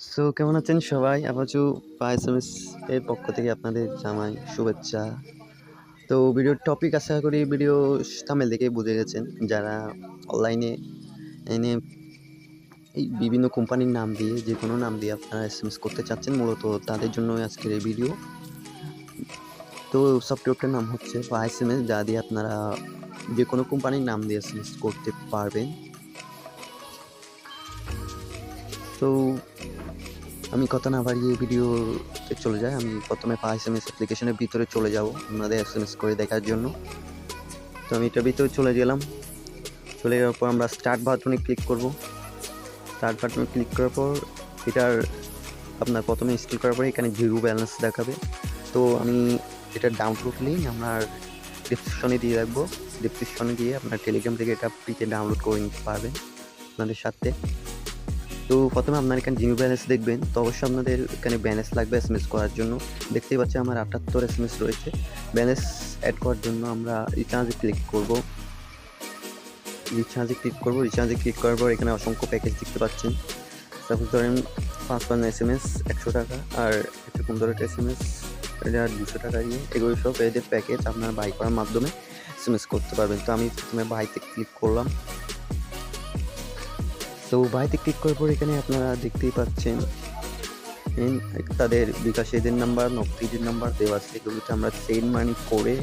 So কেমন আছেন সবাই? আবাজু পাইসএমএস এর পক্ষ থেকে আপনাদের জামাই শুভেচ্ছা। তো ভিডিওর টপিক আশা করি ভিডিও থামেল দেখে বুঝে গেছেন, যারা অনলাইনে এনে এই বিভিন্ন কোম্পানির নাম দিয়ে যে কোনো নাম দিয়ে আপনারা এস এম এস করতে চাচ্ছেন, মূলত তাদের জন্য আজকের এই ভিডিও তো সফটওয়্যারটার নাম হচ্ছে এস এম এস যা দিয়ে আপনারা যে কোনো কোম্পানির নাম দিয়ে এস এম এস করতে পারবেন। তো আমি কথা না বাড়িয়ে ভিডিওতে চলে যাই। আমি প্রথমে পা এস এম এস অ্যাপ্লিকেশনের ভিতরে চলে যাব আপনাদের এস এম এস করে দেখার জন্য। তো আমি এটার ভিতরে চলে গেলাম। চলে যাওয়ার পর আমরা স্টার্ট বাটনে ক্লিক করব। স্টার্ট বাটনে ক্লিক করার পর এটার আপনার প্রথমে ইনস্টল করার পরে এখানে জিরো ব্যালেন্স দেখাবে। তো আমি এটা ডাউনলোড লিঙ্ক আপনার ডিসক্রিপশনে দিয়ে রাখব। ডিসক্রিপশনে দিয়ে আপনার টেলিগ্রাম থেকে এটা ফ্রিতে ডাউনলোড করে নিতে পারবেন আপনাদের সাথে। তো প্রথমে আপনার এখানে জিরো ব্যালেন্স দেখবেন। তো অবশ্যই আপনাদের এখানে ব্যালেন্স লাগবে এস এম এস করার জন্য। দেখতেই পাচ্ছি আমার আটাত্তর এস রয়েছে। ব্যালেন্স অ্যাড করার জন্য আমরা রিচার্জে ক্লিক করব রিচার্জে ক্লিক করব রিচার্জে ক্লিক করার পর এখানে অসংখ্য প্যাকেজ দেখতে পাচ্ছেন। সাপোজ ধরেন পাঁচ পাঁচ এস এম এস একশো টাকা, আর একটা পনেরো এস এম এস এটা দুশো টাকা দিয়ে, এগুলো সব এদের প্যাকেজ আপনার বাই করার মাধ্যমে এস এম এস করতে পারবেন। তো আমি প্রথমে বাইতে ক্লিক করলাম। তো বাইতে ক্লিক করার পর এখানে আপনারা দেখতেই পাচ্ছেন তাদের বিকাশ এদের নাম্বার নকদিদের নাম্বার দেওয়া আছে এগুলোতে আমরা সেন্ড মানি করে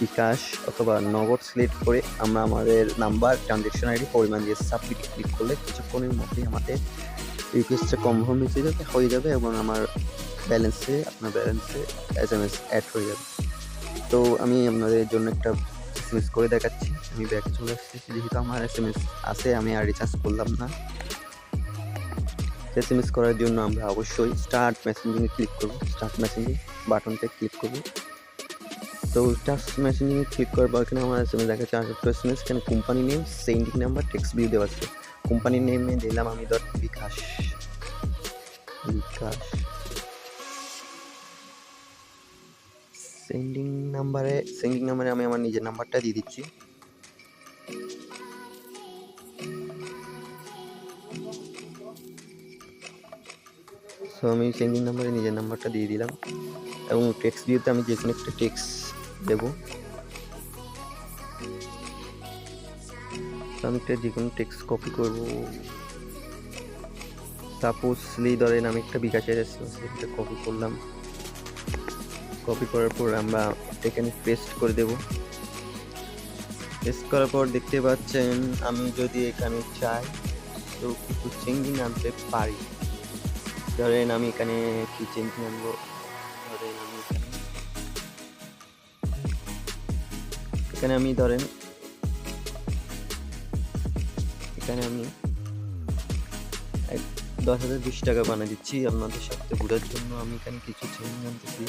বিকাশ অথবা নগদ সিলেক্ট করে আমরা আমাদের নাম্বার ট্রানজ্যাকশন আইডি পরিমাণ দিয়ে সাবমিট ক্লিক করলে কিছুক্ষণের মধ্যেই আমাদের রিকোয়েস্টটা কনফার্ম হয়ে যাবে হয়ে যাবে এবং আমার ব্যালেন্সে আপনার ব্যালেন্সে এস এম এস অ্যাড হয়ে যাবে। তো আমি আপনাদের জন্য একটা এস এম এস করে দেখাচ্ছি। আমি ব্যাকে চলে আসতেছি যেহেতু আমার এস এম এস আছে, আমি আর রিচার্জ করলাম না। এস এম এস করার জন্য আমরা অবশ্যই স্টার্ট মেসেঞ্জিংয়ে ক্লিক করব। স্টার্ট মেসেঞ্জিং বাটনটা ক্লিক করব। তো স্টার্ট মেসেঞ্জিংয়ে ক্লিক করার পর এখানে আমার এস এম এস দেখাচ্ছে আরেকটা S M S company name sending number text view দেওয়া আছে। কোম্পানির নেমে দিলাম আমি ধর বিকাশ। বিকাশ। সেন্ডিং নাম্বারে সেন্ডিং নাম্বারে আমি আমার নিজের নাম্বারটা দিয়ে দিচ্ছি। সো আমি সেন্ডিং নাম্বারে নিজের নাম্বারটা দিয়ে দিলাম এবং টেক্সট ভিউতে আমি যে কোনো একটা টেক্সট দেবো। আমি একটা যে কোনো টেক্সট কপি করব। সাপোজলি ধরেন আমি একটা বিকাশের কপি করলাম। কপি করার পর আমরা এখানে পেস্ট করে দেব। পেস্ট করার পর দেখতে পাচ্ছেন, আমি যদি এখানে চাই তো কিছু চেঞ্জিং আনতে পারি। ধরেন আমি এখানে কি চেঞ্জিং আনব? ধরেন আমি এখানে আমি ধরেন এখানে আমি দশ হাজার বিশ টাকা বানিয়ে দিচ্ছি আপনাদের সাথে ঘুরার জন্য। আমি এখানে কিছু চেঞ্জ আনতেছি।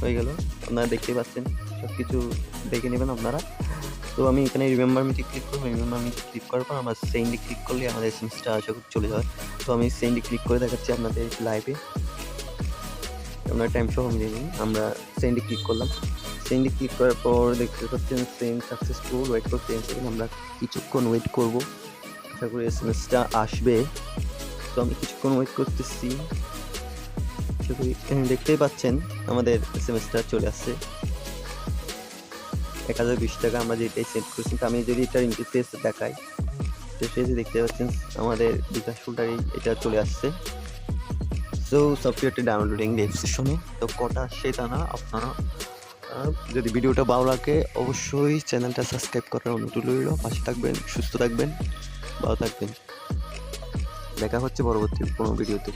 হয়ে গেল। আপনারা দেখতেই পাচ্ছেন সব কিছু দেখে নেবেন আপনারা। তো আমি এখানে রিমেম্বার মিতে ক্লিক করব রিমেম্বার মিতে ক্লিক করার পর আমার সেন্ডে ক্লিক করলে আমাদের এসএমএসটা আশা করি চলে যাবে। তো আমি সেন্ডে ক্লিক করে দেখাচ্ছি আপনাদের লাইভে আপনার টাইম সহ আমি দেখুন আমরা সেন্ডে ক্লিক করলাম। সেন্ডে ক্লিক করার পর দেখতে পাচ্ছেন সেন্ড সাকসেসফুল ওয়েট করতে টেন আমরা কিছুক্ষণ ওয়েট করব। আশা করি এসএমএসটা আসবে। তো আমি কিছুক্ষণ ওয়েট করতেছি। আশা করি দেখতেই পাচ্ছেন, আমাদের এসএমএসটা চলে আসছে। এক হাজার বিশ টাকা আমরা যেটাই সেট করছি তো আমি যদি এটার ইন্টারফেস দেখাই, তো সে দেখতে পাচ্ছেন, আমাদের বিকাশ ফুলটারই এটা চলে আসছে। সো সফটওয়্যারটি ডাউনলোডিং ডেসক্রিপশনে তো কটা সেটা না, আপনারা যদি ভিডিওটা ভালো লাগে, অবশ্যই চ্যানেলটা সাবস্ক্রাইব করার অনুরোধ রইল। পাশে থাকবেন, সুস্থ থাকবেন, ভালো থাকবেন। দেখা হচ্ছে পরবর্তী কোনো ভিডিওতে।